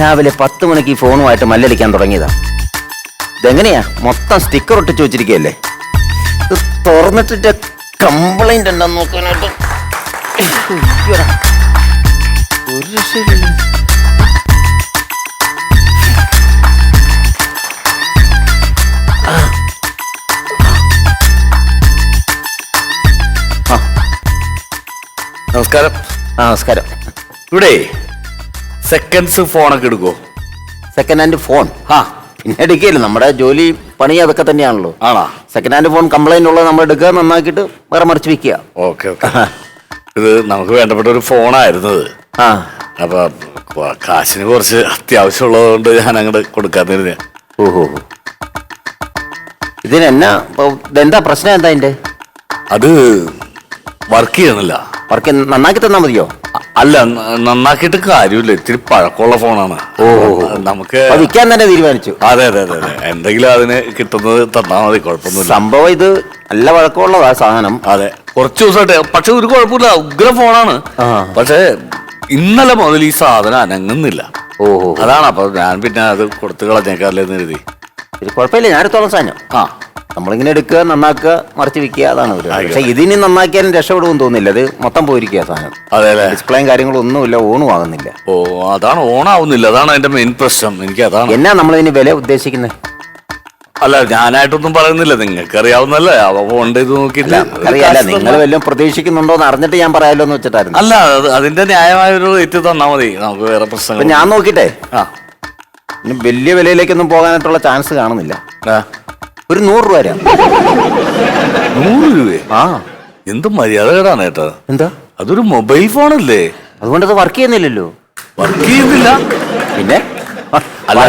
രാവിലെ പത്ത് മണിക്ക് ഈ ഫോണുമായിട്ട് മല്ലടിക്കാൻ തുടങ്ങിയതാ. ഇതെങ്ങനെയാ? മൊത്തം സ്റ്റിക്കർ ഒട്ടിച്ച് വെച്ചിരിക്കുകയല്ലേ ഇത് തുറന്നിട്ടിട്ട് കംപ്ലൈന്റ് ഉണ്ടെന്ന് നോക്കാനായിട്ട്. ഒരു. നമസ്കാരം. ആ, നമസ്കാരം. ഇവിടെ സെക്കൻഡ്സ് ഫോണൊക്കെ എടുക്കോ സെക്കൻഡ് ഹാൻഡ് ഫോൺ ആ പിന്നെ എടുക്കുകയില്ല നമ്മുടെ ജോലി പണി അതൊക്കെ തന്നെയാണല്ലോ. ആണോ? സെക്കൻഡ് ഹാൻഡ് ഫോൺ കംപ്ലൈന്റ് ഉള്ളത് നമ്മൾ എടുക്കുക നന്നാക്കിയിട്ട് വേറെ മറിച്ച് വെക്കുക ഓക്കെ ഓക്കെ. ഇത് നമുക്ക് വേണ്ടപ്പെട്ട ഒരു ഫോണായിരുന്നത് ആ. അപ്പൊ കൊ- കാശിന് കുറച്ച് അത്യാവശ്യമുള്ളത് കൊണ്ട് ഞാൻ അങ്ങോട്ട് കൊടുക്കാതിരുന്ന ഓഹോ. ഇതിനെന്നാ ഇപ്പൊ ഇതെന്താ പ്രശ്നം എന്താ അതിന്റെ അത് വർക്ക് ചെയ്യണില്ല. വർക്ക് നന്നാക്കി തന്നാ മതിയോ? അല്ല നന്നാക്കിട്ട് നന്നാക്കിയിട്ട് കാര്യമില്ല. ഇത്തിരി പഴക്കമുള്ള ഫോണാണ്. ഓ, ഓ, ഓ. നമുക്ക് വിൽക്കാൻ തന്നെ തീരുമാനിച്ചു. അതെ അതെ അതെ അതെ. എന്തെങ്കിലും അതിന് കിട്ടുന്നത് തന്നാ മതി കുഴപ്പമൊന്നുമില്ല. സംഭവം ഇത് നല്ല വഴക്കമുള്ളതാ സാധനം. അതെ. കുറച്ച് ദിവസമായിട്ട് പക്ഷെ ഒരു കുഴപ്പമില്ല. ഉഗ്ര ഫോണാണ്. പക്ഷെ ഇന്നലെ മുതൽ ഈ സാധനം അനങ്ങുന്നില്ല. ഓഹോ. അതാണ് അപ്പൊ ഞാൻ പിന്നെ അത് കൊടുത്തു കളഞ്ഞേക്കാറില്ലെന്ന് കരുതി. ഇത് കുഴപ്പമില്ല ഞാൻ എടുത്തോളം സാധനം. ആ. നമ്മളിങ്ങനെ എടുക്കുക നന്നാക്കുക മറിച്ച് വിൽക്കുക അതാണ് ഒരു. പക്ഷെ ഇതിനി നന്നാക്കിയാലും രക്ഷപ്പെടുമെന്ന് തോന്നില്ല അത് മൊത്തം പോയിരിക്കുക സാധനം. അതെ അല്ലേ? ഡിസ്പ്ലേയും കാര്യങ്ങളും ഒന്നുമില്ല ഓണും ആകുന്നില്ല. ഓ അതാണ് ഓണാവുന്നില്ല അതാണ് അതിന്റെ മെയിൻ പ്രശ്നം. എനിക്ക് അതാണ്. എന്നാ നമ്മളിതിന് വില ഉദ്ദേശിക്കുന്നത് അല്ല ഞാനായിട്ടൊന്നും പറയുന്നില്ല. നിങ്ങൾക്ക് അറിയാവുന്നല്ലേ അവ ഇത് നോക്കില്ല ഒരു അറിയാല്ല നിങ്ങൾ വല്ലതും പ്രതീക്ഷിക്കുന്നുണ്ടോ എന്ന് അറിഞ്ഞിട്ട് ഞാൻ പറയാലോ എന്ന് വെച്ചിട്ടായിരുന്നു. അല്ല അത് അതിന്റെ ന്യായമായ ഒരു റേറ്റ് തന്നാ മതി. നമുക്ക് വേറെ പ്രശ്നം പ്രശ്നങ്ങൾ ഞാൻ നോക്കിട്ടെ. ആ. ഇനി വലിയ വിലയിലേക്കൊന്നും പോകാനായിട്ടുള്ള ചാൻസ് കാണുന്നില്ല. ആ. ഒരു നൂറ് രൂപ തരാം. നൂറ് രൂപയെ? ആ. എന്ത് മര്യാദകേടാണ് ഏട്ടാ. എന്താ? അതൊരു മൊബൈൽ ഫോൺ അല്ലേ അതുകൊണ്ട് അത് വർക്ക് ചെയ്യുന്നില്ലല്ലോ. വർക്ക് ചെയ്യുന്നില്ല? പിന്നെ?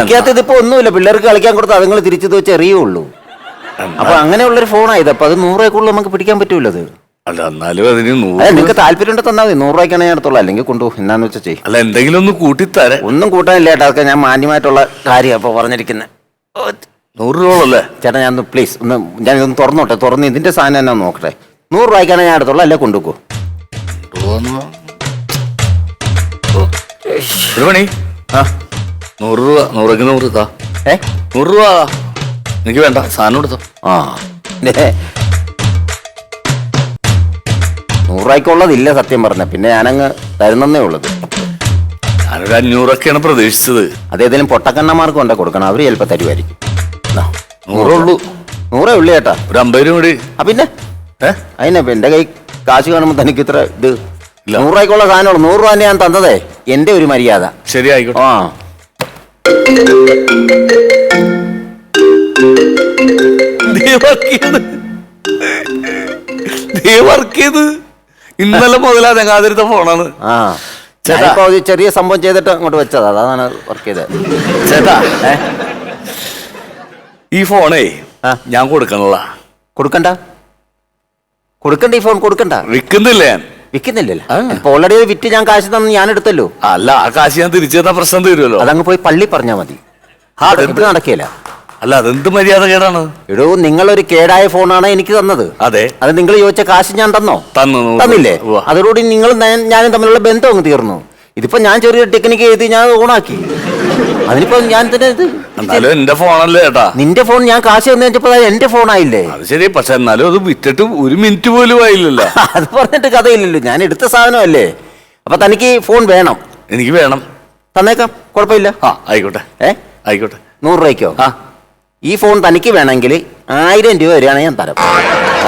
ചെയ്യാത്തത് ഇപ്പൊ ഒന്നുമില്ല. പിള്ളേർക്ക് കളിക്കാൻ കൊടുത്ത് അതുങ്ങൾ തിരിച്ചു വെച്ച് എറിയുള്ളൂ. അപ്പൊ അങ്ങനെയുള്ളൊരു ഫോണായത്. അപ്പൊ അത് നൂറ് കൂടുതൽ നമുക്ക് പിടിക്കാൻ പറ്റൂല അത് അല്ല എന്നാലും അതിന് നിങ്ങൾക്ക് താല്പര്യം ഉണ്ടെങ്കിൽ തന്നാൽ മതി. നൂറ് രൂപയ്ക്കാണ് ഞാൻ എടുത്തോളാം അല്ലെങ്കിൽ കൊണ്ടുപോകും. എന്നാന്ന് വെച്ചാൽ ചെയ്യും. അല്ല എന്തെങ്കിലും ഒന്ന് കൂട്ടിത്തരാം ഒന്നും കൂട്ടാനില്ല ചേട്ടാ അതൊക്കെ ഞാൻ മാന്യമായിട്ടുള്ള കാര്യം അപ്പൊ പറഞ്ഞിരിക്കുന്നത് നൂറ് രൂപ അല്ലേ ചേട്ടാ ഞാൻ പ്ലീസ് ഒന്ന് ഞാൻ ഇതൊന്ന് തുറന്നോട്ടെ. തുറന്ന് ഇതിന്റെ സാധനം എന്നാ നോക്കട്ടെ? നൂറ് രൂപയ്ക്കാണ് ഞാൻ അടുത്തുള്ള അല്ലേ കൊണ്ടുപോകൂ ഒരു ആ. നൂറ് രൂപ നൂറൊക്കെ നൂറ് താ. ഏ? നൂറ് രൂപ താ. എനിക്ക് വേണ്ട സാധനം എടുത്തോ. ആ. ദേ. നൂറ് രൂപയ്ക്കുള്ളതില്ല സത്യം പറഞ്ഞ. പിന്നെ ഞാനങ്ങ് തരുന്നേ ഉള്ളത്. ഞാനൊരു അഞ്ഞൂറൊക്കെയാണ് പ്രതീക്ഷിച്ചത്. അതേതെങ്കിലും പൊട്ടക്കണ്ണന്മാർക്ക് കൊണ്ടേ കൊടുക്കണം? അവർ ചിലപ്പോ തരുമായിരിക്കും ദാ, നൂറേ ഉള്ളൂ ചേട്ടാ. ഒരു അമ്പത് രൂപ കൂടി. ആ പിന്നെ? ഏ? അതിനെ എന്റെ കൈ കാശ് കാണുമ്പോൾ തനിക്ക് ഇത്ര ഇത് ഇല്ല. നൂറ് രൂപയ്ക്കുള്ള സാധനമുള്ളൂ. നൂറ് രൂപ തന്നെ ഞാൻ തന്നതേ. എന്റെ ഒരു മര്യാദ. ശരി ആയിക്കോട്ടെ. ആ. നീ വർക്ക് ചെയ്ത്. നീ വർക്ക് ചെയ്ത്. ഇന്നലെ മുതലാ ഫോണാണ്. ആ. ചേട്ടാ. ഞാനിപ്പോ ഒരു ചെറിയ സംഭവം ചെയ്തിട്ട് അങ്ങോട്ട് വെച്ചതാ. അതാണ് വർക്ക് ചെയ്തത്. ചേട്ടാ. ഏ? ഈ ഫോണേ ആ. ഞാൻ കൊടുക്കണല്ല കൊടുക്കണ്ട? കൊടുക്കണ്ട ഈ ഫോൺ കൊടുക്കണ്ട? വിൽക്കുന്നില്ല ഞാൻ. വിൽക്കുന്നില്ലല്ലോ ആ. ഇപ്പൊ ഓൾറെഡി വിറ്റ് ഞാൻ കാശ് തന്നു ഞാൻ എടുത്തല്ലോ. അല്ല ആ കാശ് ഞാൻ തിരിച്ചു തന്ന പ്രശ്നം തീരുമല്ലോ അതങ്ങ് പോയി പള്ളി പറഞ്ഞാ മതി. ഇത്? നടക്കില്ല അല്ല അതെന്ത് മര്യാദ കേടാണ്? എടോ നിങ്ങളൊരു കേടായ ഫോണാണ് എനിക്ക് തന്നത്. അതെ. അത് നിങ്ങൾ ചോദിച്ച കാശ് ഞാൻ തന്നോ? തന്നു. തന്നില്ലേ? ഉവ്വ. അതോടുകൂടി നിങ്ങൾ ഞാനും തമ്മിലുള്ള ബന്ധം അങ്ങ് തീർന്നു. ഇതിപ്പോ ഞാൻ ചെറിയൊരു ടെക്നിക്ക് എഴുതി ഞാൻ ഓണാക്കി. അതിനിപ്പോ ഞാൻ തന്നെ ഇത് എന്നാലും എന്റെ ഫോണല്ലേ ചേട്ടാ നിന്റെ ഫോൺ ഞാൻ കാശ് തന്നു അത് എന്റെ ഫോണായില്ലേ? അത് ശരി പക്ഷെ എന്നാലും അത് വിറ്റിട്ട് ഒരു മിനിറ്റ് പോലും ആയില്ലല്ലോ. അത് പറഞ്ഞിട്ട് കഥയില്ലല്ലോ. ഞാൻ എടുത്ത സാധനമല്ലേ? അപ്പൊ തനിക്ക് ഫോൺ വേണം. എനിക്ക് വേണം. തന്നേക്കാം. കുഴപ്പമില്ല. ആ ആയിക്കോട്ടെ. ഏ? ആയിക്കോട്ടെ. നൂറ് രൂപയ്ക്കോ? ആ. ഈ ഫോൺ തനിക്ക് വേണമെങ്കിൽ ആയിരം രൂപ വരെയാണ് ഞാൻ തരാം.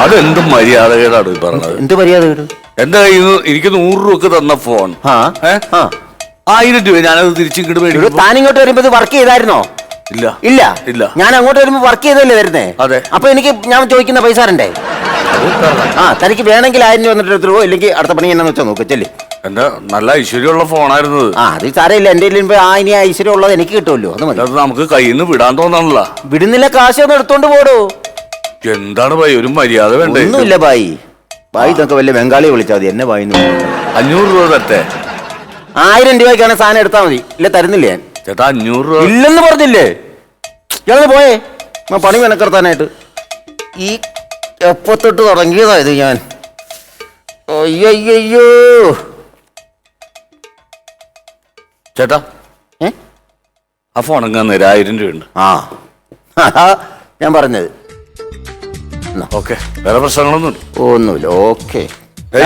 അതെന്ത് മര്യാദ കേടാണ് ഈ പറഞ്ഞത് എന്ത് മര്യാദ എന്താ എന്റെ കയ്യിൽ നിന്ന് എനിക്ക് നൂറ് രൂപക്ക് തന്ന ഫോൺ. ആ. ഏ? ആ. ആയിരം രൂപ ഞാനത് തിരിച്ചിങ്ങോട്ട് മേടിക്കും. താൻ ഇങ്ങോട്ട് വരുമ്പോ ഇത് വർക്ക് ചെയ്തായിരുന്നോ? ഇല്ല. ഇല്ല? ഇല്ല. ഞാൻ അങ്ങോട്ട് വരുമ്പോ വർക്ക് ചെയ്തല്ലേ വരുന്നേ? അതെ. അപ്പൊ എനിക്ക് ഞാൻ ചോദിക്കുന്ന പൈസ തരണ്ടേ ആ തനിക്ക് വേണമെങ്കിൽ ആയിരം രൂപ വന്നിട്ട് എടുത്തിട്ട് ഇല്ലെങ്കിൽ അടുത്ത പണി എന്നാന്ന് വെച്ചാൽ നോക്ക് ചെല്ലി. എന്റെ നല്ല ഐശ്വര്യമുള്ള ഫോണായിരുന്നു ആ അത് സാരമില്ല. എന്റെ കയ്യിൽ ആ ഇനി ഐശ്വര്യം ഉള്ളത് എനിക്ക് കിട്ടുമല്ലോ. അത് മതി. നമുക്ക് കയ്യിൽ നിന്ന് വിടാൻ തോന്നണല്ല. വിടുന്നില്ല കാശ് ഒന്ന് എടുത്തോണ്ട് പോടോ. എന്താണ് ഭയ? ഒരു മര്യാദ വേണ്ടേ? ഒന്നുമില്ല ഭായി. ഭായി ഇതൊക്കെ വല്ല ബംഗാളിയെ വിളിച്ചാൽ മതി. എന്നെ ഭായി. അഞ്ഞൂറ് രൂപ തരട്ടെ ആയിരം രൂപയ്ക്കാണ് സാധനം എടുത്താൽ മതി. ഇല്ല തരുന്നില്ല ഞാൻ? ചേട്ടാ അഞ്ഞൂറ് രൂപ. ഇല്ലെന്ന് പറഞ്ഞില്ലേ? ഇയാൾ പോയേ. ഞാൻ പണി മെനക്കെടുത്താനായിട്ട്. ഈ എപ്പത്തൊട്ട് തുടങ്ങിയതാ ഇത് ഞാൻ? അയ്യോ ചേട്ടാ ഏ? ആ ഫോൺ അങ്ങ് ആയിരം രൂപയുണ്ട്. ആ. അതാ ഞാൻ പറഞ്ഞത്. ഓക്കെ വേറെ പ്രശ്നങ്ങളൊന്നും ഒന്നുമില്ല ഓക്കെ.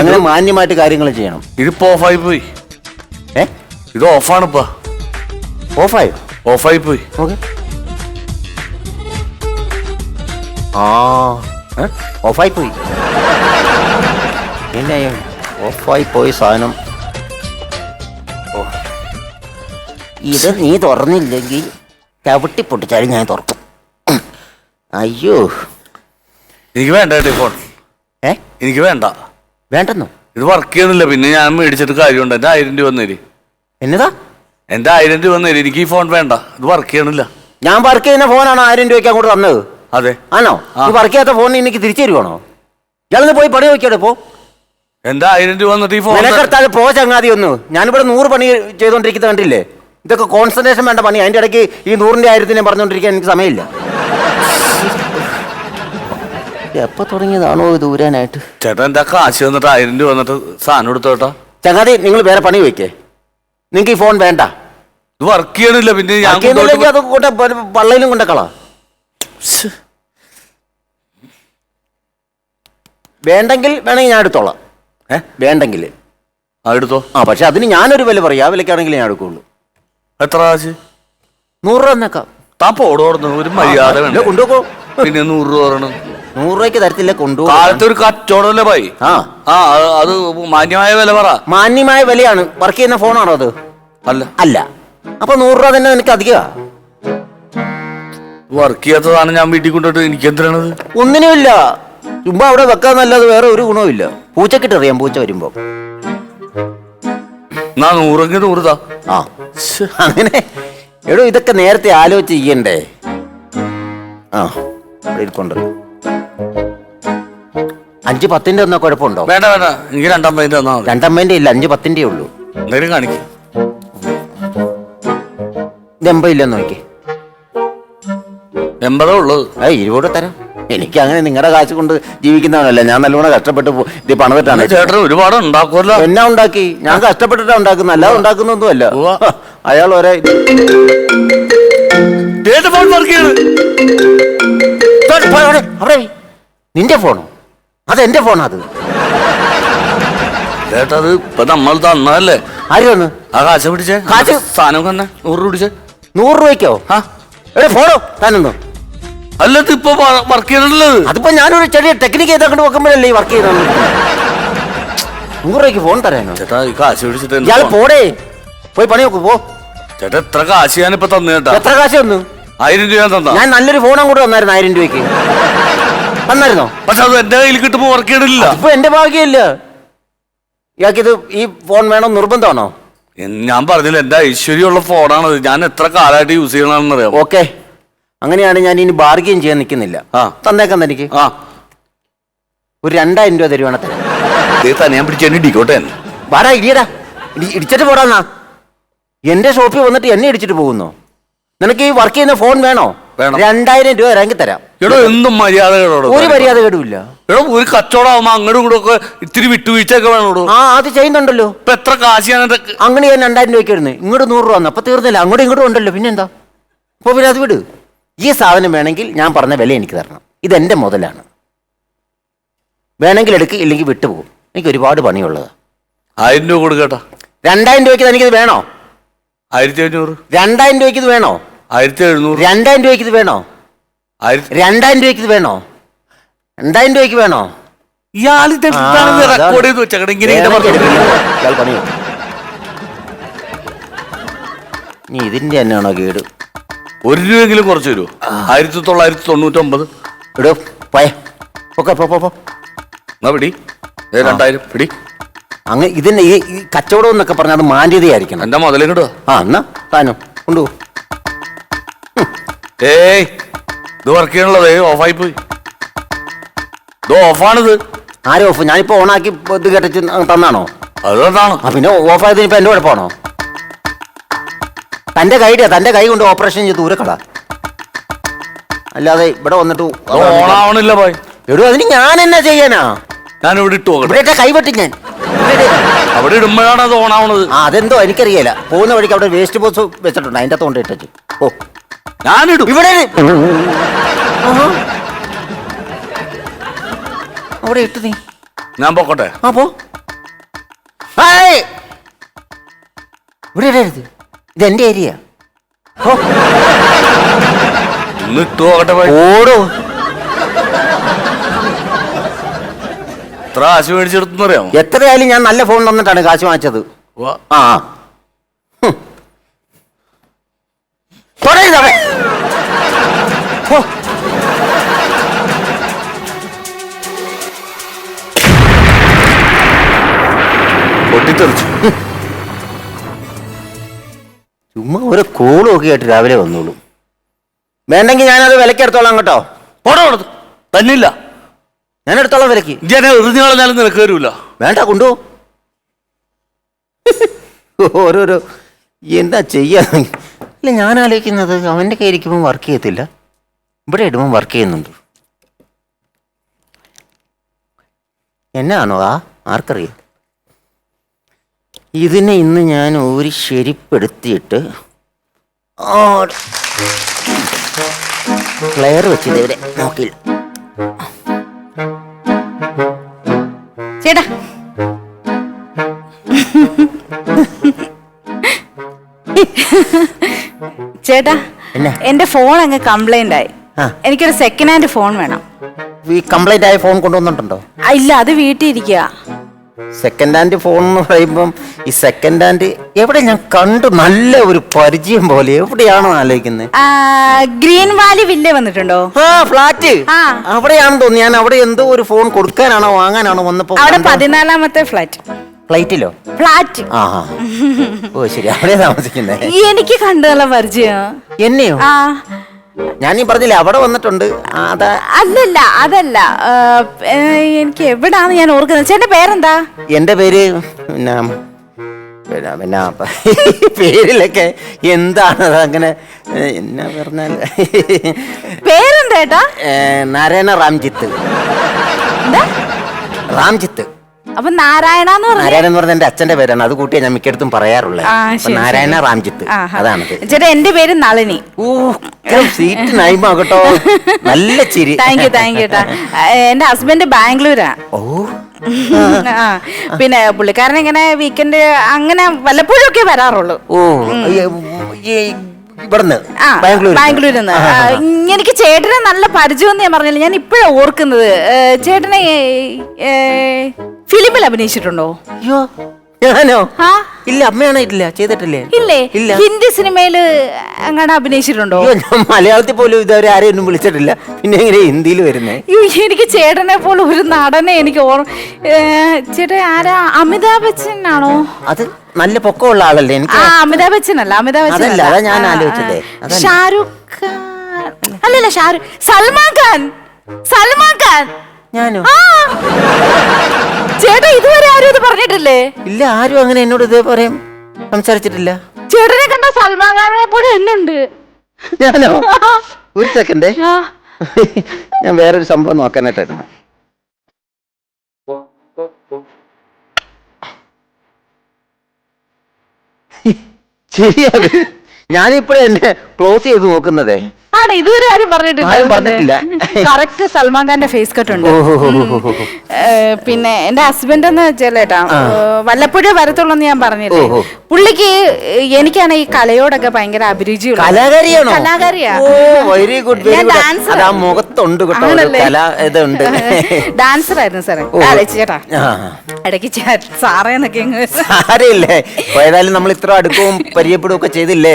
അങ്ങനെ മാന്യമായിട്ട് കാര്യങ്ങൾ ചെയ്യണം. ഇതിപ്പോ ഓഫായി പോയി. ഇത് ഓഫാണ് ഇപ്പൊ ഓഫായോ? ഓഫായി പോയി. ഓക്കെ. ആ? ഓഫായി പോയി. പിന്നെ ഓഫായി പോയി സാധനം. ഇത് നീ തുറന്നില്ലെങ്കിൽ ചവിട്ടി പൊട്ടിച്ചാലും ഞാൻ തുറക്കും. അയ്യോ. എനിക്ക് വേണ്ട കേട്ടോ ഈ ഫോൺ ഏ? എനിക്ക് വേണ്ട. വേണ്ടെന്നോ? ഇത് വർക്ക് ചെയ്യുന്നില്ല. പിന്നെ ഞാൻ മേടിച്ചിട്ട് കാര്യമുണ്ട്. എന്റെ ആയിരം രൂപ തന്നേരി. എന്നതാ? എന്റെ ആയിരം രൂപ വന്നേ എനിക്ക് ഈ ഫോൺ വേണ്ട. ഇത് വർക്ക് ചെയ്യണില്ല. ഞാൻ വർക്ക് ചെയ്യുന്ന ഫോണാണോ ആയിരം രൂപയ്ക്ക് അങ്ങോട്ട് തന്നത്. അതെ. ആണോ? ഈ വർക്ക് ചെയ്യാത്ത ഫോൺ എനിക്ക് തിരിച്ചു തരുവാണോ? ഇയാളൊന്ന് പോയി പണി നോക്കിയാടെ പോ. എന്താ ആയിരം രൂപ വന്നിട്ട് ഈ ഫോൺ മെനക്കെടുത്താൽ പോ ചങ്ങാതി ഒന്ന്. ഞാനിവിടെ നൂറ് പണി ചെയ്തോണ്ടിരിക്കുന്നത് കണ്ടില്ലേ? ഇതൊക്കെ കോൺസെൻട്രേഷൻ വേണ്ട പണി. അതിന്റെ ഇടയ്ക്ക് ഈ നൂറിന്റെ ആയിരത്തിനെ പറഞ്ഞുകൊണ്ടിരിക്കാൻ എനിക്ക് സമയമില്ല. എപ്പോ തുടങ്ങിയതാണോ ഇത് ഊരാനായിട്ട്? ചേട്ടാ എന്താ കാശ് വന്നിട്ട് ആയിരം രൂപ വന്നിട്ട് സാധനം എടുത്തോട്ടാ ചങ്ങാതി നിങ്ങൾ വേറെ പണി വയ്ക്കേ. നിങ്ങൾക്ക് ഈ ഫോൺ വേണ്ട. ഇത് വർക്ക് ചെയ്യണില്ല പിന്നെ ഞാൻ ബാക്കിയൊന്നുമില്ലെങ്കിൽ അത് കൊണ്ട് പള്ളയിലും കൊണ്ടക്കളാ വേണ്ടെങ്കിൽ വേണമെങ്കിൽ ഞാൻ എടുത്തോളാം. ഏ? വേണ്ടെങ്കിൽ. ആ എടുത്തോ? ആ പക്ഷെ അതിന് ഞാനൊരു വില പറയും. ആ വിലക്കാണെങ്കിൽ ഞാൻ എടുക്കുള്ളൂ. എത്ര കാശ്? നൂറ് രൂപ എന്നേക്കാം. താ പോടോടുന്നു ഒരു മര്യാദ വേണ്ട? കൊണ്ടുപോകോ പിന്നെ നൂറ് രൂപ പറയണം നൂറ് രൂപയ്ക്ക് തരത്തില്ല കൊണ്ടുപോകും. കാലത്ത് ഒരു കച്ചവടമല്ലേ ഭായി? ആ. ആ അത് അത് മാന്യമായ വില പറ. മാന്യമായ വിലയാണ്. വർക്ക് ചെയ്യുന്ന ഫോണാണോ അത്? അല്ല. അല്ല. അപ്പൊ നൂറ് രൂപ തന്നെ എനിക്ക് അധികമാ? വർക്ക് ചെയ്യാത്തതാണ് ഞാൻ വീട്ടിൽ കൊണ്ടിട്ട് എനിക്ക് എന്തിനാണത്? ഒന്നിനുമില്ല. ചുമ്മാ അവിടെ വെക്കാന്നല്ലാതെ വേറെ ഒരു ഗുണവുമില്ല പൂച്ചക്കിട്ട് അറിയാം പൂച്ച വരുമ്പോ. എന്നാ നൂറെങ്കിൽ നൂറുതാ ആ. അങ്ങനെ. എടോ ഇതൊക്കെ നേരത്തെ ആലോചിച്ച് ചെയ്യണ്ടേ ആ ഇരിപ്പുണ്ട്. അഞ്ച് പത്തിന്റെ ഒന്നോ കുഴപ്പമുണ്ടോ? വേണ്ട വേണ്ട. എനിക്ക് രണ്ടാം പൈന്റെ തന്നാ മതി. രണ്ടമ്മേന്റെ ഇല്ല അഞ്ച് പത്തിന്റെ ഉള്ളൂ. എന്തെങ്കിലും കാണിക്കും. ഇത് എൺപതില്ലെന്ന് നോക്കി. എൺപതേ ഉള്ളൂ. ആ ഇരുപത് തരാം. എനിക്ക് അങ്ങനെ നിങ്ങളുടെ കാശ് കൊണ്ട് ജീവിക്കുന്നവനല്ല. ഞാൻ നല്ലോണം കഷ്ടപ്പെട്ട് പോ- ഇത് പണിതിട്ടാണ് ചേട്ടൻ ഒരുപാട് ഉണ്ടാക്കുമല്ലോ. എന്നാ ഉണ്ടാക്കി? ഞാൻ കഷ്ടപ്പെട്ടിട്ടാ ഉണ്ടാക്കുന്നത്. അല്ലാതെ ഉണ്ടാക്കുന്നൊന്നുമല്ല ഉവ്വ. അയാൾ ഒരേ ചേട്ടൻ ഫോൺ വർക്ക് ചെയ്യണ്? അവിടെ, അവിടെ, അവിടെ. നിന്റെ ഫോണോ അത് ഫോണാത് ചേട്ടാ അത് ഇപ്പൊ നമ്മൾ തന്നല്ലേ ആര് തന്നു? ആ കാശ പിടിച്ചേ? കാശ്? സാധനം തന്നെ. നൂറ് രൂപ പിടിച്ചേ. നൂറ് രൂപയ്ക്കോ? ആ. എവിടെ ഫോണോ താനൊന്നു അല്ല ഇത് ഇപ്പൊ വർക്ക് ചെയ്തിട്ടുള്ളത്. അതിപ്പോ ഞാനൊരു ചെറിയ ടെക്നിക്ക് ചെയ്തങ്ങോട്ട് വെക്കുമ്പോഴല്ലേ ഈ വർക്ക് ചെയ്തത് നൂറ് രൂപയ്ക്ക് ഫോൺ തരാനോ? ചേട്ടാ ഈ കാശ് പിടിച്ചിട്ട് എന്ത് ഇയാൾ? പോടേ. പോയി പണി നോക്ക് പോ. ചേട്ടാ എത്ര കാശ് ഞാനിപ്പോ തന്നു ചേട്ടാ? എത്ര കാശ് തന്നു? ആയിരം രൂപ ഞാൻ തന്നാ. ഞാൻ നല്ലൊരു ഫോൺ അങ്ങോട്ട് തന്നായിരുന്നു ആയിരം രൂപയ്ക്ക്. തന്നായിരുന്നോ പക്ഷെ അത് എന്റെ കയ്യിൽ കിട്ടുമ്പോ വർക്ക് ചെയ്യണില്ല. ഇപ്പൊ എന്റെ ഭാഗ്യമില്ല. ഇയാൾക്കിത് ഈ ഫോൺ വേണോ? നിർബന്ധമാണോ? ഞാൻ പറഞ്ഞില്ല എന്റെ ഐശ്വര്യമുള്ള ഫോണാണത് ഞാൻ എത്ര കാലമായിട്ട് യൂസ് ചെയ്യണമെന്ന് അറിയാം ഓക്കെ. അങ്ങനെയാണ് ഞാൻ ഇനി ബാർഗെയിൻ ചെയ്യാൻ നിൽക്കുന്നില്ല. ആ. തന്നേക്കാം തനിക്ക് ആ. ഒരു രണ്ടായിരം രൂപ തരുവാണ് തരാം ഞാൻ പിടിച്ച് എന്നെ ഇടിക്കോട്ടെ. വാടാ ഇടിയടാ. ഇടി ഇടിച്ചിട്ട് പോടാന്നാ എന്റെ ഷോപ്പിൽ വന്നിട്ട് എന്നെ ഇടിച്ചിട്ട് പോകുന്നു? നിനക്ക് ഈ വർക്ക് ചെയ്യുന്ന ഫോൺ വേണോ? വേണം. രണ്ടായിരം രൂപ ഇറങ്ങി തരാം. എടോ എന്തും മര്യാദകളോട് ഒരു മര്യാദ കേടുമില്ല എടോ ഒരു കച്ചവടമാകുമ്പോ അങ്ങോട്ടും ഇങ്ങോട്ടും ഒക്കെ ഇത്തിരി വിട്ടുവീഴ്ചയൊക്കെ വേണോടോ? ആ അത് ചെയ്യുന്നുണ്ടല്ലോ. ഇപ്പൊ എത്ര കാശിയാണ് അങ്ങനെ ഞാൻ രണ്ടായിരം രൂപയ്ക്ക് ഇടുന്നത് ഇങ്ങോട്ട് നൂറ് രൂപ വന്നു. അപ്പൊ തീർന്നില്ല. അങ്ങോട്ടും ഇങ്ങോട്ടും ഉണ്ടല്ലോ. പിന്നെന്താ? അപ്പൊ പിന്നെ അത് വിട്. ഈ സാധനം വേണമെങ്കിൽ ഞാൻ പറഞ്ഞ വില എനിക്ക് തരണം. ഇതെന്റെ മുതലാണ്. വേണമെങ്കിൽ എടുക്ക് ഇല്ലെങ്കിൽ വിട്ടുപോകും. എനിക്ക് ഒരുപാട് പണിയുള്ളത്. ആയിരം രൂപ കൊടുക്കട്ടാ രണ്ടായിരം രൂപയ്ക്ക് എനിക്കിത് വേണോ? ആയിരത്തി അഞ്ഞൂറ്. രണ്ടായിരം രൂപയ്ക്ക് ഇത് വേണോ? ആയിരത്തി എഴുന്നൂറ് രണ്ടായിരം രൂപയ്ക്ക് ഇത് വേണോ? ആയിരത്തി രണ്ടായിരം രൂപയ്ക്ക് ഇത് വേണോ? രണ്ടായിരം രൂപയ്ക്ക് വേണോ. റെക്കോർഡ് ചെയ്ത് വെച്ചേക്കണേ? ഇങ്ങനെ ഇങ്ങനെ വേണമെങ്കിൽ പറഞ്ഞു ഇയാൾ പണി ചെയ്യും. നീ ഇതിന്റെ തന്നെയാണോ കേട്? ഒരു രൂപയെങ്കിലും കുറച്ച് തരുമോ ആയിരത്തി തൊള്ളായിരത്തി തൊണ്ണൂറ്റൊമ്പത്. എടോ പോയെ. ഓക്കെ പോ പോ പോ. എന്നാ പിടി. ദേ രണ്ടായിരം. പിടി. അങ്ങ് ഇതിന്റെ ഈ ഈ കച്ചവടം എന്നൊക്കെ പറഞ്ഞാൽ അത് മാന്യതയായിരിക്കണം. എന്റെ മുതലേ കിട്ടുക ആ എന്നാ താനോ കൊണ്ടുപോ ഏയ് ഇത് വർക്ക് ചെയ്യണുള്ളത് ഓഫായി പോയി. ഇത് ഓഫാണിത് ആരും ഓഫ് ഞാനിപ്പോ ഓണാക്കി ഇത് കേട്ടിട്ട് തന്നാണോ? അതുകൊണ്ടാണ്. ആ പിന്നെ ഓഫായതിന് ഇപ്പൊ എന്റെ കുഴപ്പമാണോ? തന്റെ കൈഡിയാ തന്റെ കൈ കൊണ്ട് ഓപ്പറേഷൻ ചെയ്ത് കളാ. അല്ലാതെ ഇവിടെ വന്നിട്ട് അത് ഓണാവണില്ല പോയി എടോ അതിന് ഞാൻ എന്നാ ചെയ്യാനാ? ഞാൻ ഇവിടെ ഇട്ടു നോക്കട്ടെ. ഇവിടെ കൈ വെട്ടി ഞാൻ. ഇവിടെ. അവിടെ ഇടുമ്പോഴാണ് അത് ഓണാവണത്. ആ അതെന്തോ എനിക്കറിയില്ല. പോകുന്ന വഴിക്ക് അവിടെ വേസ്റ്റ് ബോക്സ് വെച്ചിട്ടുണ്ട് അതിന്റെ കൊണ്ട് ഇട്ടിട്ട് ഓ. ഞാനിടും. ഇവിടെ. അവിടെ ഇട്ട് നീ. ഞാൻ പോക്കോട്ടെ. ആ പോ. ഹായ്. ഇവിടെ ഇടരുത്. ഇത് എന്റെ ഏരിയ. ഇട്ട്. ഓടോ. എത്ര മേടിച്ചെടുത്തെന്നറിയാമോ എത്രയായാലും ഞാൻ നല്ല ഫോൺ തന്നിട്ടാണ് കാശ് വാങ്ങിച്ചത്. വാ. ആ ഹും. തൊടരുത് അവൻ. പൊട്ടിത്തെറിച്ചു. ചുമ്മാ ഒരു കോളും ഒക്കെ ആയിട്ട് രാവിലെ വന്നോളൂ. വേണ്ടെങ്കിൽ ഞാനത് വിലക്കെടുത്തോളാം കേട്ടോ. പോടാ കൊടുത്തു തന്നില്ല. ഞാൻ എടുത്തോളാം വിലക്ക് ഞാൻ എറിഞ്ഞു കളഞ്ഞാലും നിനക്ക് വരൂല വേണ്ട കൊണ്ടു ഓരോരോ എന്താ ചെയ്യാ? അല്ല ഞാൻ ആലോചിക്കുന്നത് അവന്റെ കയ്യിൽ ഇരിക്കുമ്പോൾ വർക്ക് ചെയ്യത്തില്ല. ഇവിടെ ഇടുമ്പോൾ വർക്ക് ചെയ്യുന്നുണ്ട്. എന്നാണോ ആ? ആർക്കറിയാം. ഇതിനെ ഇന്ന് ഞാൻ ഒരു ശരിപ്പെടുത്തിയിട്ട് ക്ലെയർ വെച്ചത് ഇവിടെ നോക്കില്ല. ചേട്ടാ. ചേട്ടാ? എന്റെ ഫോൺ അങ്ങ് കംപ്ലൈന്റ് ആയി. എനിക്കൊരു സെക്കൻഡ് ഹാൻഡ് ഫോൺ വേണം. ഈ കംപ്ലൈന്റ് ആയ ഫോൺ കൊണ്ടുവന്നിട്ടുണ്ടോ? ഇല്ല അത് വീട്ടിൽ ഇരിക്കുക സെക്കൻഡ് ഹാൻഡ് ഫോൺ എന്ന് പറയുമ്പം ഈ സെക്കൻഡ് ഹാൻഡ് എവിടെ ഞാൻ കണ്ടു? നല്ല ഒരു പരിചയം പോലെ. എവിടെയാണോ ആലോചിക്കുന്നത് ഗ്രീൻ വാലി വില്ല വന്നിട്ടുണ്ടോ? ആ ഫ്ലാറ്റ്. അവിടെയാണെന്ന് തോന്നുന്നു. ഞാൻ അവിടെ എന്തോ ഒരു ഫോൺ കൊടുക്കാനാണോ വാങ്ങാനാണോ വന്നപ്പോ അവിടെ പതിനാലാമത്തെ ഫ്ലാറ്റ് ഫ്ലൈറ്റിലോ ഫ്ലാറ്റ്. ആ. ഓ ശരി. അവിടെ താമസിക്കുന്നേ. എനിക്ക് കണ്ടു നല്ല പരിചയം. എന്നെയോ? ആ. ഞാൻ ഈ പറഞ്ഞില്ലേ അവിടെ വന്നിട്ടുണ്ട്. അതാ. അല്ലല്ല അതല്ല. ആ, ഏ, എനിക്ക് എവിടാന്ന് ഞാൻ ഓർക്കുന്നത് ചേട്ടന്റെ പേരെന്താ? എന്റെ പേര് പിന്നെ പിന്നെ പിന്നെ പേരിലൊക്കെ എന്താണ് അത് അങ്ങനെ ഏ, എന്നാ പറഞ്ഞാൽ പേരെന്താ ഏട്ടാ ഏ, നാരായണ റാംജിത്ത്. എന്താ? റാംജിത്ത്. അപ്പൊ നാരായണ എന്ന് പറഞ്ഞു നാരായണൻ എന്ന് പറഞ്ഞ എന്റെ അച്ഛന്റെ പേരാണ്. അത് കൂട്ടിയാ ഞാൻ മിക്കടത്തും പറയാറുള്ളത്. ആ, അപ്പൊ ശരി, നാരായണ. റാംജിത്ത്. അതാണ് ചേട്ടാ എന്റെ പേര് നളിനി. ഓ സീറ്റ് നൈമാകട്ടോ നല്ല ചിരി. താങ്ക് യു താങ്ക് യു എന്റെ ഹസ്ബൻഡ് ബാംഗ്ലൂരാ. ഓ. ആ പിന്നെ പുള്ളിക്കാരൻ ഇങ്ങനെ വീക്കെൻഡ് അങ്ങനെ വല്ലപ്പോഴും ഒക്കെ വരാറുള്ളൂ. ഓ ഈ- ഈ ഇവിടുന്ന്? ആ ബാംഗ്ലൂർ ബാംഗ്ലൂരിൽ നിന്ന് ആ, എനിക്ക് ചേട്ടനെ നല്ല പരിചയം ഞാൻ പറഞ്ഞില്ല. ഞാൻ ഇപ്പോഴാണ് ഓർക്കുന്നത്. ഏ, ചേട്ടനെ ഏ, ഫിലിമിൽ അഭിനയിച്ചിട്ടുണ്ടോ? അയ്യോ ഞാനോ? ആ ഇല്ല അമ്മയാണായിട്ടില്ല ചെയ്തിട്ടില്ലേ? ഇല്ലേ? ഇല്ല. ഹിന്ദി സിനിമയിൽ അങ്ങനെ അഭിനയിച്ചിട്ടുണ്ടോ? അയ്യോ ഞാൻ മലയാളത്തിൽ പോലും ഇതുവരെ ആരെയും ഒന്നും വിളിച്ചിട്ടില്ല. പിന്നെ എങ്ങനെ ഹിന്ദിയിൽ വരുന്നേ? അയ്യോ, എനിക്ക് ചേട്ടനെ പോലെ ഒരു നടനെ എനിക്ക് ഓർമ്മ ഏ, ചേട്ടൻ ആരാ? അമിതാഭ് ബച്ചൻ ആണോ അത് നല്ല പൊക്കമുള്ള ആളല്ലേ ആ എനിക്ക് അമിതാഭ് ബച്ചൻ അല്ല അമിതാഭ് ബച്ചൻ അതല്ല, അല്ല. അതാ ഞാൻ. ആലോചിച്ചതേ. അതല്ല. ഷാരൂഖ് ഖാൻ. അല്ലല്ല ഷാരൂഖ് സൽമാൻ ഖാൻ. സൽമാൻ ഖാൻ. ഞാനോ? ചേട്ടാ ഇതുവരെ ആരും ഇത് പറഞ്ഞിട്ടില്ലേ? ഇല്ല ആരും അങ്ങനെ എന്നോട് ഇതേ പറയും സംസാരിച്ചിട്ടില്ല. ചേട്ടനെ കണ്ട സൽമാൻ ഖാനെ പോലെ എന്നുണ്ട് ഞാനോ? ഒരു സെക്കൻഡേ ഞാൻ വേറൊരു സംഭവം നോക്കാനായിട്ടായിരുന്നു. ശരിയാണ്. ഞാനിപ്പോഴേ എന്നെ ക്ലോസ് ചെയ്ത് നോക്കുന്നതേ. ആണ്? ഇതുവരെ ആരും ആരും പറഞ്ഞിട്ടില്ല. കറക്റ്റ് സൽമാൻ ഖാന്റെ ഫേസ് കട്ട് ഉണ്ട്. പിന്നെ എന്റെ ഹസ്ബൻഡ് എന്ന് വെച്ചാലേട്ടാ വല്ലപ്പോഴേ വരത്തുള്ളൂ എന്ന് ഞാൻ പറഞ്ഞില്ലേ. പുള്ളിക്ക് എനിക്കാണ് ഈ കലയോടൊക്കെ ഭയങ്കര അഭിരുചിയുള്ള കലാകാരിയാണോ? കലാകാരിയാ. ഓ വെരി ഗുഡ് വെരി ഞാൻ ഗുഡ് dancer അത് ആ. മുഖത്തുണ്ട് കേട്ടോ ഒരു ആണല്ലേ? കല ഇതുണ്ട്. ഡാൻസർ ആയിരുന്നു സാറേ. ഓ. ചേട്ടാ. ആ. ഇടയ്ക്ക് ചേ- സാറേ എന്നൊക്കെ അങ്ങ് സാരമില്ലേ. ഏതായാലും നമ്മൾ ഇത്ര അടുക്കവും പരിചയപ്പെടുകയും ഒക്കെ ചെയ്തില്ലേ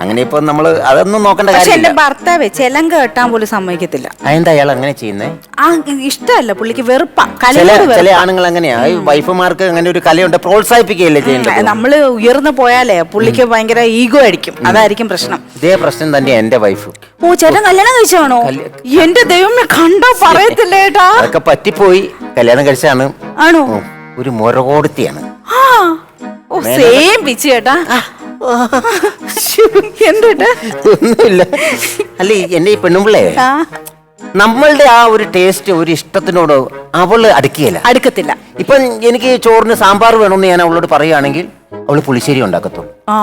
അങ്ങനെ ഇപ്പൊ നമ്മൾ അതൊന്നും നോക്കേണ്ട പക്ഷെ എന്റെ ഭർത്താവേ ചെലങ്ക കെട്ടാൻ പോലും സമ്മതിക്കത്തില്ല. അതെന്താ അയാൾ അങ്ങനെ ചെയ്യുന്നേ? ആ ഇഷ്ടമല്ല പുള്ളിക്ക് വെറുപ്പാ. ചില കലയോട് ചില വെറുപ്പാ. ആണുങ്ങൾ അങ്ങനെയാ ഈ വൈഫുമാർക്ക് അങ്ങനെ ഒരു കലയുണ്ട്. പ്രോത്സാഹിപ്പിക്കുകയല്ലേ നമ്മൾ ഉയർന്നു പോയാലേ പുള്ളിക്ക് ഭയങ്കര ഈഗോ ആയിരിക്കും. അതായിരിക്കും പ്രശ്നം. ഇതേ പ്രശ്നം തന്നെയാ എന്റെ വൈഫ്. ഓ ചേട്ടൻ കല്യാണം കഴിച്ചാണോ എന്റെ ദൈവമേ കണ്ടോ? പറയത്തില്ലേട്ടാ അതൊക്കെ പറ്റിപ്പോയി. കല്യാണം കഴിച്ചാണ് ആണോ? ഒരു മുരകോടത്തിയാണ് ആ. ഓ സെയിം പിച്ച് ചേട്ടാ എന്തുട്ടാ ഒന്നുമില്ല. അല്ല എന്റെ ഈ പെണ്ണുമ്പിള്ളേ ആ. നമ്മളുടെ ആ ഒരു ടേസ്റ്റ് ഒരു ഇഷ്ടത്തിനോട് അവൾ അടുക്കുകയില്ല. അടുക്കത്തില്ല. ഇപ്പൊ എനിക്ക് ചോറിന് സാമ്പാർ വേണമെന്ന് ഞാൻ അവളോട് പറയുകയാണെങ്കിൽ അവൾ പുളിശ്ശേരി ഉണ്ടാക്കത്തുള്ളൂ. ആ.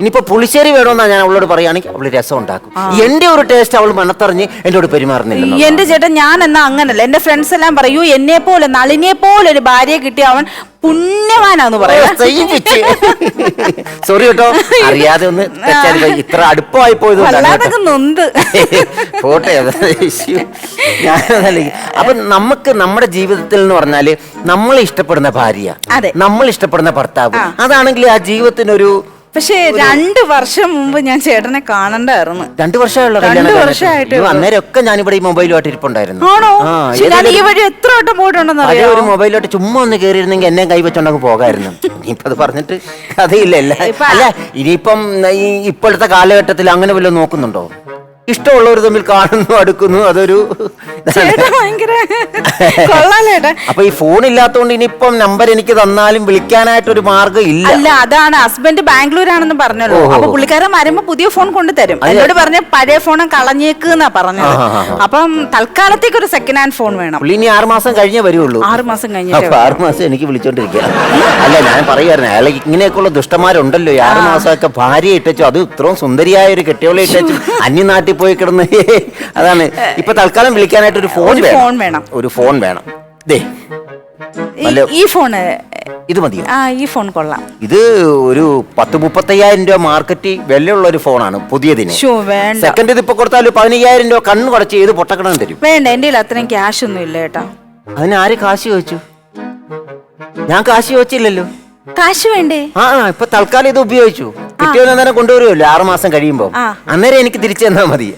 ഇനിയിപ്പോ പുളിശ്ശേരി വേണമെന്നാ ഞാൻ അവളോട് പറയുകയാണെങ്കിൽ അവൾ രസം ഉണ്ടാക്കും. എന്റെ ഒരു ടേസ്റ്റ് അവൾ മണത്തറിഞ്ഞ് എന്നോട് പെരുമാറുന്നില്ല എന്റെ ചേട്ടൻ ഞാൻ എന്നാ അങ്ങനല്ല. എന്റെ ഫ്രണ്ട്സ് എല്ലാം പറയൂ എന്നെ പോലെ നളിനെ പോലെ ഒരു ഭാര്യയെ കിട്ടിയ അവൻ പുണ്യവാനാന്ന് പറയാ. സോറി കേട്ടോ. അറിയാതെ ഒന്ന്. ഇത്ര അടുപ്പമായി പോയത് പോട്ടെ അപ്പൊ നമുക്ക് നമ്മുടെ ജീവിതത്തിൽ എന്ന് പറഞ്ഞാൽ നമ്മൾ ഇഷ്ടപ്പെടുന്ന ഭാര്യ. നമ്മൾ ഇഷ്ടപ്പെടുന്ന ഭർത്താവ് അതാണെങ്കിൽ ആ ജീവിതത്തിനൊരു പക്ഷേ രണ്ട് വർഷം മുമ്പ് ഞാൻ ചേട്ടനെ കാണണ്ടായിരുന്നു. രണ്ടു വർഷമായുള്ള രണ്ട് വർഷമായിട്ട്. അന്നേരമൊക്കെ ഞാനിവിടെ ഈ മൊബൈലുമായിട്ട് ഇരിപ്പുണ്ടായിരുന്നു. ആണോ? ഞാൻ ഈ വഴി എത്ര വട്ടം പോയിട്ടുണ്ടെന്ന് അതേ ഒരു മൊബൈലോട്ട് ചുമ്മാ ഒന്ന് കയറിയിരുന്നെങ്കിൽ എന്നെ കൈ വെച്ചോണ്ടങ്ങ് പോകായിരുന്നു. ഇനിയിപ്പോ അത് പറഞ്ഞിട്ട് ഇപ്പൊ- അല്ല ഇനിയിപ്പം ഈ ഇപ്പോഴത്തെ കാലഘട്ടത്തിൽ അങ്ങനെ വല്ലതും നോക്കുന്നുണ്ടോ? ഇഷ്ടമുള്ളവർ തമ്മിൽ കാണുന്നു അടുക്കുന്നു അതൊരു ഭയങ്കര അപ്പൊ ഈ ഫോൺ ഇല്ലാത്തതുകൊണ്ട് ഇനിയിപ്പം നമ്പർ എനിക്ക് തന്നാലും വിളിക്കാനായിട്ട് ഒരു മാർഗം ഇല്ല. അല്ല അതാണ്. ഹസ്ബൻഡ് ബാംഗ്ലൂരാണെന്ന് പറഞ്ഞല്ലോ. ഓഹോ. അപ്പൊ പുള്ളിക്കാരൻ വരുമ്പോ പുതിയ ഫോൺ കൊണ്ടു തരും. എന്നോട് പറഞ്ഞ പഴയ ഫോൺ കളഞ്ഞേക്കുന്നാ പറഞ്ഞത്. ആ, ആ, ആ. അപ്പം തൽക്കാലത്തേക്ക് ഒരു സെക്കൻഡ് ഹാൻഡ് ഫോൺ വേണം. പുള്ളി ഇനി ആറ് മാസം കഴിഞ്ഞേ വരുള്ളൂ. ആറ് മാസം കഴിഞ്ഞ അപ്പൊ ആറ് മാസം എനിക്ക് വിളിച്ചോണ്ടിരിക്കുക അല്ല ഞാൻ പറയുമായിരുന്നു അയാൾ ഇങ്ങനെയൊക്കെയുള്ള ദുഷ്ടന്മാരുണ്ടല്ലോ. ഈ ആറ് മാസമൊക്കെ ഭാര്യ ഇട്ടച്ചു. അത് ഇത്രയും സുന്ദരിയായ ഒരു കെട്ടിയോളെ ഇട്ടച്ചു. അന്യനാട്ടിൽ പോയി കിടന്ന്. അതാണ്. ഇപ്പൊ തൽക്കാലം വിളിക്കാനായിട്ട് ഒരു ഫോൺ ഫോൺ വേണം. ഒരു ഫോൺ വേണം. ദേ. ഈ- ഫോണ് ഇത് മതി ആ ഈ ഫോൺ കൊള്ളാം. ഇത് ഒരു പത്ത് മുപ്പത്തയ്യായിരം രൂപ മാർക്കറ്റ് വിലയുള്ള ഒരു ഫോണാണ് പുതിയതിന്. സെക്കൻഡ് ഇത് ഇപ്പൊ കൊടുത്താൽ പതിനയ്യായിരം രൂപ കണ്ണ് കുടച്ച് ഏത് പൊട്ടക്കണം തരും. വേണ്ട എന്റെ അത്രയും ക്യാഷ് ഒന്നും ഇല്ല കേട്ടോ. അതിന് ആര് കാശ് ചോദിച്ചു? ഞാൻ കാശ് ചോദിച്ചില്ലല്ലോ. കാശ് വേണ്ടേ? ആ ഇപ്പൊ തൽക്കാലം ഇത് ഉപയോഗിച്ചു. കിട്ടിയത് അന്നേരം കൊണ്ടുവരുമല്ലോ ആറു മാസം കഴിയുമ്പോ. അന്നേരം എനിക്ക് തിരിച്ചു തന്നാ മതി.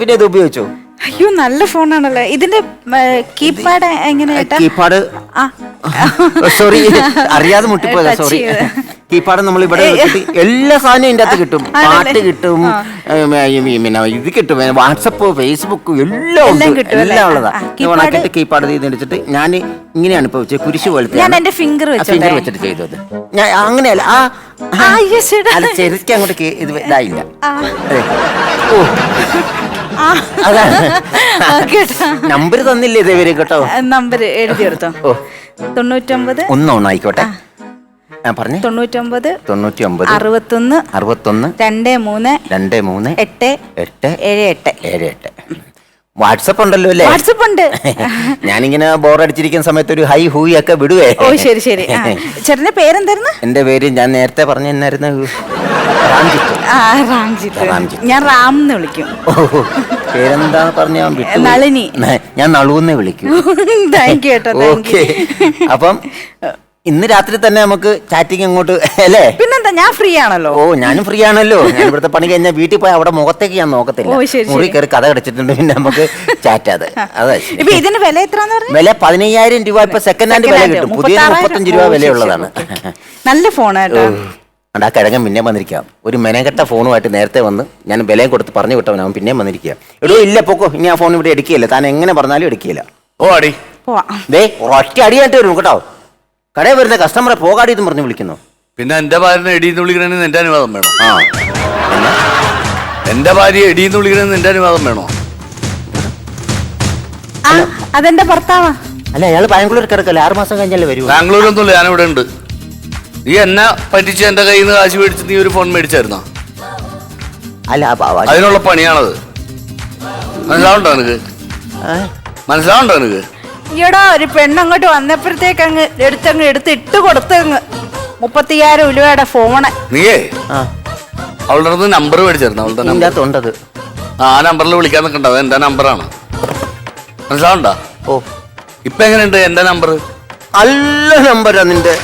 പിന്നെ ഇത് ഉപയോഗിച്ചു. അയ്യോ നല്ല ഫോണാണല്ലോ. ഇതിന്റെ കീപാഡ് എങ്ങനെയാ കീപാഡ്? സോറി അറിയാതെ മുട്ടിപ്പോയതാ സോറി. കീപാഡ് നമ്മൾ ഇവിടെ വെച്ചിട്ട് എല്ലാ സാധനവും ഇതിന്റെ അകത്ത് കിട്ടും. പാട്ട് കിട്ടും പിന്നെ ഇത് കിട്ടും വാട്സപ്പ് ഫേസ്ബുക്ക് എല്ലാം എല്ലാം ഉണ്ട്? എല്ലാം ഉള്ളതാ. ഇത് കീപാഡ് ചെയ്ത് വെച്ചിട്ട് ഞാൻ ഇങ്ങനെയാണ് ഇപ്പൊ വെച്ചത് കുരിശ് പോലത്തെ ഞാൻ എന്റെ finger ഫിംഗർ വെച്ചിട്ട്. ചെയ്തത് ഞാൻ അങ്ങനെയല്ല ആ. അല്ല ശരിക്കും അങ്ങോട്ട് ഇത് ഇതായില്ല. ഓ. നമ്പർ തന്നില്ലേ ഇതേവരെ കേട്ടോ? നമ്പർ എഴുതിയെടുത്തോ തൊണ്ണൂറ്റൊമ്പത് ഒന്നൊന്നായിക്കോട്ടെ ആ. പറഞ്ഞേ. തൊണ്ണൂറ്റൊമ്പത് തൊണ്ണൂറ്റി ഒമ്പത് അറുപത്തൊന്ന് അറുപത്തൊന്ന് രണ്ട് മൂന്ന് രണ്ട് മൂന്ന് എട്ട് എട്ട് ഏഴ് എട്ട്. ഏഴ് എട്ട്. വാട്സപ്പ് ഉണ്ടല്ലോ അല്ലേ? വാട്സപ്പ് ഉണ്ട്. ഞാനിങ്ങനെ ബോറടിച്ചിരിക്കുന്ന സമയത്ത് ഒരു ഹൈ ഹൂയി ഒക്കെ വിടുവേ. ഓ ശരി ശരി. ചേട്ടന്റെ പേരെന്തായിരുന്നു? എന്റെ പേര് ഞാൻ നേരത്തെ പറഞ്ഞ എന്നായിരുന്നു. ഞാൻ റാം എന്ന് വിളിക്കും. പേരെന്താ പറഞ്ഞ നളിനി. ഞാൻ നളുവെന്ന് വിളിക്കും. താങ്ക് യു കേട്ടോ ഓക്കെ അപ്പം ഇന്ന് രാത്രി തന്നെ നമുക്ക് ചാറ്റിംഗ് അങ്ങോട്ട് അല്ലേ? പിന്നെന്താ ഞാൻ ഫ്രീ ആണല്ലോ. ഓ ഞാനും ഫ്രീ ആണല്ലോ. ഞാൻ ഇവിടുത്തെ പണി കഴിഞ്ഞാൽ വീട്ടിൽ പോയി അവിടെ മുഖത്തേക്ക് ഞാൻ നോക്കത്തില്ല. മുറി കയറി കഥ കടിച്ചിട്ടുണ്ട് പിന്നെ നമുക്ക് ചാറ്റാതെ അതെ. ഇപ്പൊ ഇതിന് വില എത്ര വില പതിനയ്യായിരം രൂപ ഇപ്പൊ സെക്കൻഡ് ഹാൻഡ് വില കിട്ടും. പുതിയ. മുപ്പത്തഞ്ച് രൂപ വിലയുള്ളതാണ് നല്ല ഫോണാട്ടോ ആ കിഴങ്ങൻ പിന്നെ വന്നിരിക്കാം. ഒരു മെനകെട്ട ഫോണുമായിട്ട് നേരത്തെ വന്ന് ഞാൻ വിലയും കൊടുത്ത് പറഞ്ഞു വിട്ടവനാ പിന്നെ പിന്നെയും വന്നിരിക്കുക എടോ ഇല്ല പൊക്കോ. ഇനി ആ ഫോൺ ഇവിടെ എടുക്കുകയില്ല. താൻ എങ്ങനെ പറഞ്ഞാലും എടുക്കുകയില്ല. ഓ അടി പോവാ. ദേ ഒറ്റ അടിയായിട്ട് വരും കേട്ടോ. കടയിൽ വരുന്ന കസ്റ്റമറെ പോകാടി എന്ന് പറഞ്ഞ് വിളിക്കുന്നു. പിന്നെ എന്റെ ഭാര്യനെ എടീന്ന് വിളിക്കണമെന്ന് എന്റെ അനുവാദം വേണോ? ആ. എന്റെ ഭാര്യ എടീന്ന് വിളിക്കണമെന്ന് എന്റെ അനുവാദം വേണോ? ആ അതെന്റെ ഭർത്താവാ. അല്ല അയാൾ ബാംഗ്ലൂർ കിടക്കല്ലേ? ആറ് മാസം കഴിഞ്ഞല്ലേ വരൂ ഞാൻ ഇവിടെ ഉണ്ട്. നീ എന്നെ പറ്റിച്ച് എന്റെ കയ്യിൽ നിന്ന് കാശ് മേടിച്ച് നീ ഒരു ഫോൺ മേടിച്ചായിരുന്നോ? അല്ല അപ്പൊ അവ- അതിനുള്ള പണിയാണത്. മനസ്സിലാവുണ്ടോ നിനക്ക്? ഏ? മനസ്സിലാവുണ്ടോ നിനക്ക്? ഈടാ ഒരു പെണ്ണങ്ങോട്ട് വന്നപ്പോഴത്തേക്ക് അങ്ങ് എടുത്തങ്ങ് എടുത്ത് ഇട്ട് കൊടുത്തങ്ങ്. മുപ്പത്തിയായിരം ഉലുവയുടെ ഫോണ് നീയേ ആ. അവളുടെ അടുത്ത് നമ്പർ മേടിച്ചായിരുന്നു. അവളുടെ ആ നമ്പറിൽ വിളിക്കാൻ നിൽക്കണ്ട. അത് എന്റെ നമ്പറാണ് മനസ്സിലാവണ്ട ഓ. ഇപ്പൊ എങ്ങനെയുണ്ട് എന്റെ നമ്പർ നല്ല നമ്പരാ നിന്റെ